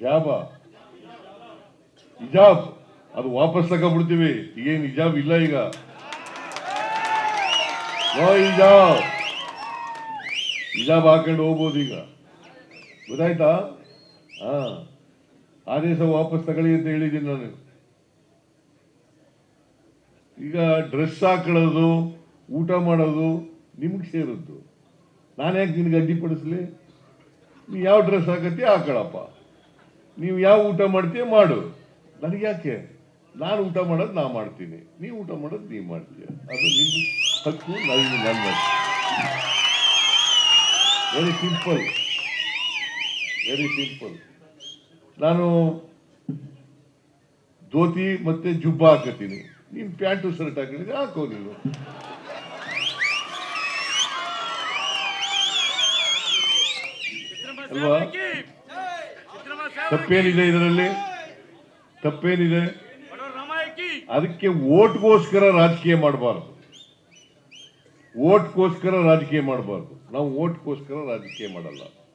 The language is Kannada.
ಜಾಬ ಹಿಜಾಬ್ ಅದು ವಾಪಸ್ ತಗೊಂಡ್ಬಿಡ್ತೀವಿ. ಈಗೇನು ಹಿಜಾಬ್ ಇಲ್ಲ ಈಗ. ಹಿಜಾಬ್ ಹಿಜಾಬ್ ಹಾಕೊಂಡು ಹೋಗ್ಬೋದು ಈಗ. ಗೊತ್ತಾಯ್ತಾ? ಹಾ. ಆದೇಶ ವಾಪಸ್ ತಗೊಳ್ಳಿ ಅಂತ ಹೇಳಿದ್ದೀನಿ ನಾನು. ಈಗ ಡ್ರೆಸ್ ಹಾಕೊಳ್ಳೋದು, ಊಟ ಮಾಡೋದು ನಿಮ್ಗೆ ಸೇರಿದ್ದು. ನಾನು ಯಾಕೆ ನಿನಗೆ ಅಡ್ಡಿಪಡಿಸ್ಲಿ ನೀ ಯಾವ ಡ್ರೆಸ್ ಹಾಕತ್ತಿ ಹಾಕೊಳ್ಳಪ್ಪ ನೀವು ಯಾವ ಊಟ ಮಾಡ್ತೀಯ, ಮಾಡು. ನನಗೆ ಯಾಕೆ? ನಾನು ಊಟ ಮಾಡೋದು ನಾ ಮಾಡ್ತೀನಿ. ನೀವು ಊಟ ಮಾಡೋದು ನೀವು ಮಾಡ್ತೀಯ. ಅದು ನಿಮ್ಮ ಹಕ್ಕು ನನಗೆ ನನ್ನ ವೆರಿ ಸಿಂಪಲ್ ವೆರಿ ಸಿಂಪಲ್ ನಾನು ಧೋತಿ ಮತ್ತೆ ಜುಬ್ಬ ಹಾಕತ್ತೀನಿ. ನೀನು ಪ್ಯಾಂಟು ಶರ್ಟ್ ಹಾಕಿದ್ರೆ ಹಾಕೋ ನೀನು. ಅಲ್ವಾ? ತಪ್ಪೇನಿದೆ ಇದರಲ್ಲಿ? ತಪ್ಪೇನಿದೆ? ಅದಕ್ಕೆ ಓಟ್ಗೋಸ್ಕರ ರಾಜಕೀಯ ಮಾಡಬಾರ್ದು. ಓಟ್ಗೋಸ್ಕರ ರಾಜಕೀಯ ಮಾಡಬಾರ್ದು. ನಾವು ಓಟ್ಗೋಸ್ಕರ ರಾಜಕೀಯ ಮಾಡಲ್ಲ.